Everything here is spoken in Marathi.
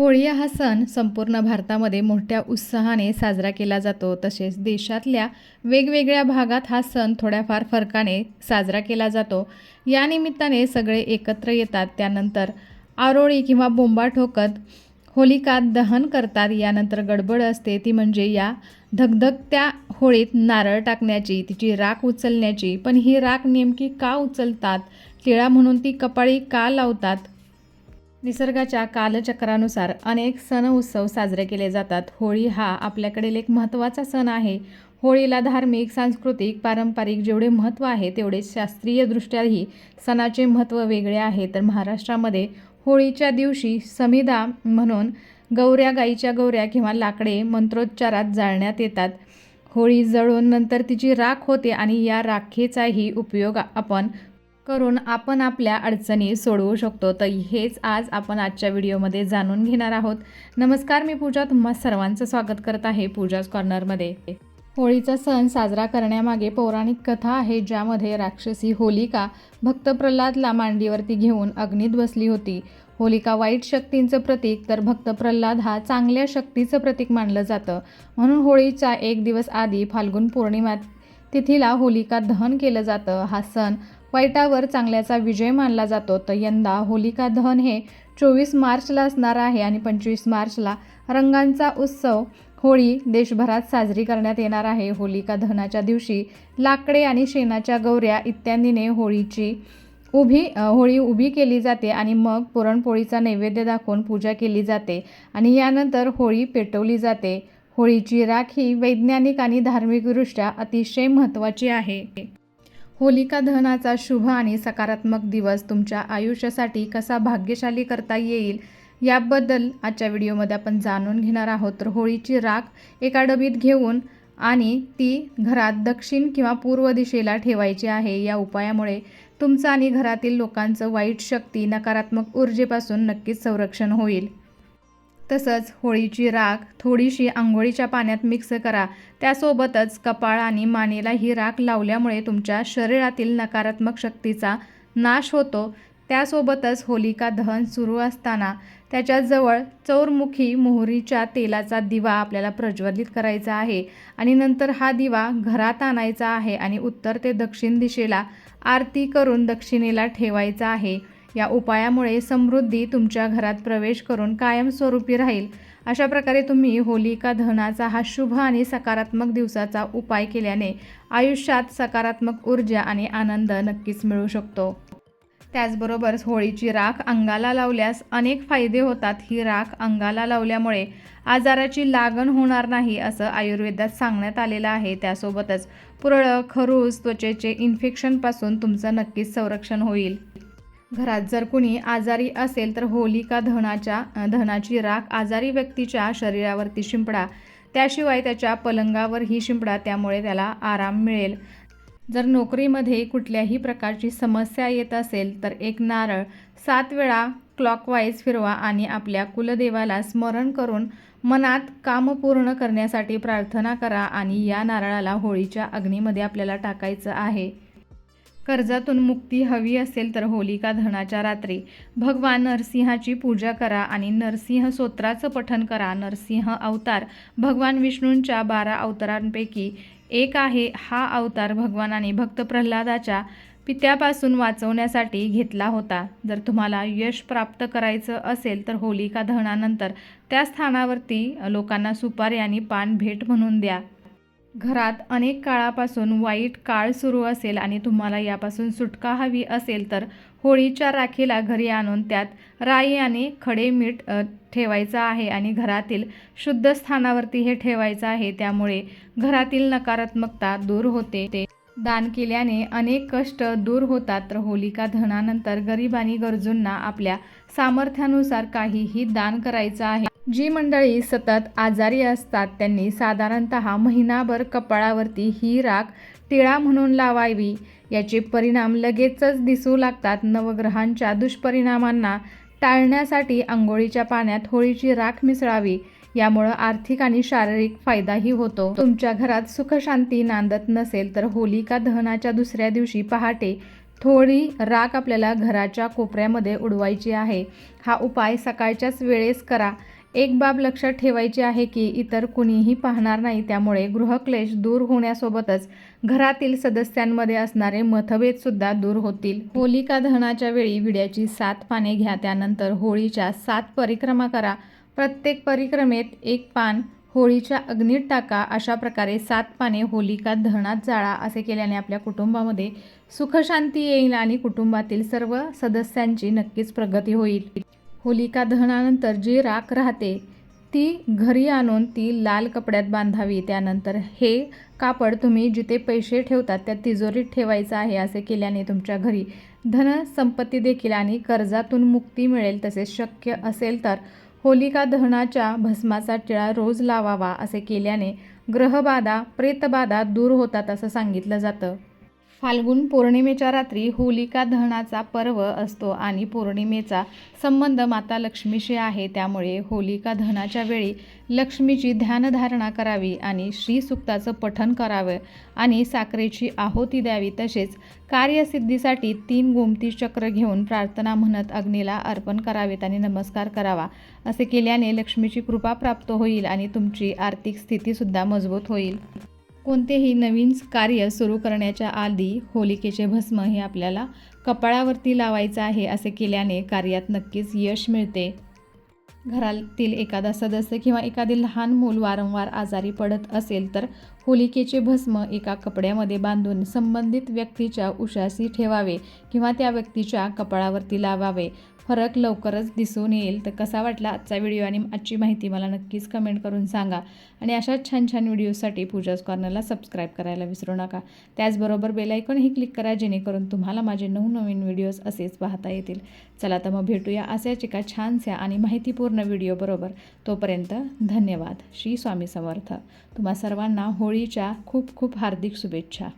होळी हा सण संपूर्ण भारतामध्ये मोठ्या उत्साहाने साजरा केला जातो. तसेच देशातल्या वेगवेगळ्या भागात हा सण थोड्याफार फरकाने साजरा केला जातो. या निमित्ताने सगळे एकत्र येतात. त्यानंतर आरोळी किंवा बोंबा ठोकत होलिका दहन करतात. यानंतर गडबड असते. ती म्हणजे या धगधगत्या होळीत नारळ टाकण्याची तिची राख उचलण्याची. पण ही राख नेमकी का उचलतात? टिळा म्हणून ती कपाळी का लावतात? निसर्गाच्या कालचक्रानुसार अनेक सण उत्सव साजरे केले जातात. होळी हा आपल्याकडील एक महत्त्वाचा सण आहे. होळीला धार्मिक सांस्कृतिक पारंपरिक जेवढे महत्त्व आहे तेवढे शास्त्रीयदृष्ट्याही सणाचे महत्त्व वेगळे आहे. तर महाराष्ट्रामध्ये होळीच्या दिवशी समिधा म्हणून गौऱ्या गाईच्या गौऱ्या किंवा लाकडे मंत्रोच्चारात जाळण्यात येतात. होळी जळून नंतर तिची राख होते आणि या राखेचाही उपयोग आपण करून आपण आपल्या अडचणी सोडवू शकतो. तर हेच आज आपण आजच्या व्हिडिओमध्ये जाणून घेणार आहोत. नमस्कार मी पूजा. तुम्हा सर्वांचं स्वागत करत आहे पूजाच कॉर्नरमध्ये. होळीचा सण साजरा करण्यामागे पौराणिक कथा आहे ज्यामध्ये राक्षसी होलिका भक्त प्रल्हादला मांडीवरती घेऊन अग्नीत बसली होती. होलिका वाईट शक्तींचं प्रतीक तर भक्त प्रल्हाद हा चांगल्या शक्तीचं प्रतीक मानलं जातं. म्हणून होळीचा एक दिवस आधी फाल्गुन पौर्णिमा तिथीला होलिका दहन केलं जातं. हा सण वाईटावर चांगल्याचा विजय मानला जातो तर यंदा होलिका दहन हे चोवीस मार्चला असणार आहे आणि पंचवीस मार्चला रंगांचा उत्सव होळी देशभरात साजरी करण्यात येणार आहे. होलिका दहनाच्या दिवशी लाकडे आणि शेणाच्या गौऱ्या इत्यादीने होळीची उभी होळी उभी केली जाते आणि मग पुरणपोळीचा नैवेद्य दाखवून पूजा केली जाते आणि यानंतर होळी पेटवली जाते. होळीची राख ही वैज्ञानिक आणि धार्मिकदृष्ट्या अतिशय महत्त्वाची आहे. होलिका दहनाचा शुभ आणि सकारात्मक दिवस तुमच्या आयुष्यासाठी कसा भाग्यशाली करता येईल याबद्दल आजच्या व्हिडिओमध्ये आपण जाणून घेणार आहोत. तर होळीची राख एका डबीत घेऊन आणि ती घरात दक्षिण किंवा पूर्व दिशेला ठेवायची आहे. या उपायामुळे तुमचं आणि घरातील लोकांचं वाईट शक्ती नकारात्मक ऊर्जेपासून नक्कीच संरक्षण होईल. तसंच होळीची राख थोडीशी आंघोळीच्या पाण्यात मिक्स करा. त्यासोबतच कपाळ आणि मानेला ही राख लावल्यामुळे तुमच्या शरीरातील नकारात्मक शक्तीचा नाश होतो. त्यासोबतच होलिका दहन सुरू असताना त्याच्याजवळ चौरमुखी मोहरीच्या तेलाचा दिवा आपल्याला प्रज्वलित करायचा आहे आणि नंतर हा दिवा घरात आणायचा आहे आणि उत्तर ते दक्षिण दिशेला आरती करून दक्षिणेला ठेवायचा आहे. या उपायामुळे समृद्धी तुमच्या घरात प्रवेश करून कायमस्वरूपी राहील. अशा प्रकारे तुम्ही होलिका दहनाचा हा शुभ आणि सकारात्मक दिवसाचा उपाय केल्याने आयुष्यात सकारात्मक ऊर्जा आणि आनंद नक्कीच मिळू शकतो. त्याचबरोबर होळीची राख अंगाला लावल्यास अनेक फायदे होतात. ही राख अंगाला लावल्यामुळे आजाराची लागण होणार नाही असं आयुर्वेदात सांगण्यात आलेलं आहे. त्यासोबतच पुरळ खरूज त्वचेचे इन्फेक्शनपासून तुमचं नक्कीच संरक्षण होईल. घरात जर कुणी आजारी असेल तर होलिका धनाच्या धनाची राख आजारी व्यक्तीच्या शरीरावरती शिंपडा. त्याशिवाय त्याच्या पलंगावरही शिंपडा त्यामुळे त्याला आराम मिळेल. जर नोकरीमध्ये कुठल्याही प्रकारची समस्या येत असेल तर एक नारळ सात वेळा क्लॉकवाईज फिरवा आणि आपल्या कुलदेवाला स्मरण करून मनात काम पूर्ण करण्यासाठी प्रार्थना करा आणि या नारळाला होळीच्या अग्नीमध्ये आपल्याला टाकायचं आहे. कर्जातून मुक्ती हवी असेल तर होलिका धनाच्या रात्री भगवान नरसिंहाची पूजा करा आणि नरसिंह स्तोत्राचं पठन करा. नरसिंह अवतार भगवान विष्णूंच्या बारा अवतारांपैकी एक आहे. हा अवतार भगवानाने भक्त प्रल्हादाच्या पित्यापासून वाचवण्यासाठी घेतला होता. जर तुम्हाला यश प्राप्त करायचं असेल तर होलिका दहनानंतर त्या स्थानावरती लोकांना सुपारी आणि पान भेट म्हणून द्या. घरात अनेक काळापासून वाईट काळ सुरू असेल आणि तुम्हाला यापासून सुटका हवी असेल तर होळीच्या राखीला घरी आणून त्यात राई आणि खडे मीठ ठेवायचं आहे आणि घरातील शुद्ध स्थानावरती हे ठेवायचं आहे. त्यामुळे घरातील नकारात्मकता दूर होते. ते दान केल्याने अनेक कष्ट दूर होतात. तर होलिका दहनानंतर गरीब आणि गरजूंना आपल्या सामर्थ्यानुसार काहीही दान करायचं आहे. जी मंडळी सतत आजारी असतात त्यांनी साधारणत महिनाभर कपाळावरती ही राख टिळा म्हणून लावावी. याचे परिणाम लगेचच दिसू लागतात. नवग्रहांच्या दुष्परिणामांना टाळण्यासाठी आंघोळीच्या पाण्यात होळीची राख मिसळावी. यामुळं आर्थिक आणि शारीरिक फायदाही होतो. तुमच्या घरात सुखशांती नांदत नसेल तर होलिका दहनाच्या दुसऱ्या दिवशी पहाटे थोडी राख आपल्याला घराच्या कोपऱ्यामध्ये उडवायची आहे. हा उपाय सकाळच्याच वेळेस करा. एक बाब लक्षात ठेवायची आहे की इतर कुणीही पाहणार नाही त्यामुळे गृहक्लेश दूर होण्यासोबतच घरातील सदस्यांमध्ये असणारे मतभेदसुद्धा दूर होतील. होलिका दहनाच्या वेळी विड्याची सात पाने घ्या त्यानंतर होळीच्या सात परिक्रमा करा. प्रत्येक परिक्रमेत एक पान होळीच्या अग्नीत टाका. अशा प्रकारे सात पाने होलिका दहनात जाळा असे केल्याने आपल्या कुटुंबामध्ये सुखशांती येईल आणि कुटुंबातील सर्व सदस्यांची नक्कीच प्रगती होईल. होलिका दहनानंतर जी राख राहते ती घरी आणून ती लाल कपड्यात बांधावी. त्यानंतर हे कापड तुम्ही जिथे पैसे ठेवतात त्या तिजोरीत ठेवायचं आहे असे केल्याने तुमच्या घरी धन संपत्ती देखील आणि कर्जातून मुक्ती मिळेल तसेच शक्य असेल तर होलिका दहनाच्या भस्माचा टिळा रोज लावावा असे केल्याने ग्रहबाधा प्रेतबाधा दूर होतात असं सांगितलं जातं. फाल्गुन पौर्णिमेच्या रात्री होलिका दहनाचा पर्व असतो आणि पौर्णिमेचा संबंध माता लक्ष्मीशी आहे. त्यामुळे होलिका दहनाच्या वेळी लक्ष्मीची ध्यानधारणा करावी आणि श्रीसुक्ताचं पठन करावं आणि साखरेची आहुती द्यावी. तसेच कार्यसिद्धीसाठी तीन गोमती चक्र घेऊन प्रार्थना म्हणत अग्नीला अर्पण करावेत आणि नमस्कार करावा. असे केल्याने लक्ष्मीची कृपा प्राप्त होईल आणि तुमची आर्थिक स्थितीसुद्धा मजबूत होईल. कोणतेही नवीन कार्य सुरू करण्याच्या आधी होलिकेचे भस्म हे आपल्याला कपाळावरती लावायचं आहे असे केल्याने कार्यात नक्कीच यश मिळते. घरातील एखादा सदस्य किंवा एखादी लहान मूल वारंवार आजारी पडत असेल तर होलिकेचे भस्म एका कपड्यामध्ये बांधून संबंधित व्यक्तीच्या उशाशी ठेवावे किंवा त्या व्यक्तीच्या कपाळावरती लावावे. फरक लवकरच दिसून येईल. तर कसा वाटला आजचा व्हिडिओ आणि आजची माहिती मला नक्कीच कमेंट करून सांगा. आणि अशाच छान छान व्हिडिओसाठी पूजाज कॉर्नरला सबस्क्राईब करायला विसरू नका. त्याचबरोबर बेलायकॉनही क्लिक करा जेणेकरून तुम्हाला माझे नवनवीन व्हिडिओज असेच पाहता येतील. चला तर मग भेटूया असेच एका छानशा आणि माहितीपूर्ण व्हिडिओबरोबर तोपर्यंत धन्यवाद. श्री स्वामी समर्थ. तुम्हा सर्वांना होळी होळीच्या खूप खूप हार्दिक शुभेच्छा.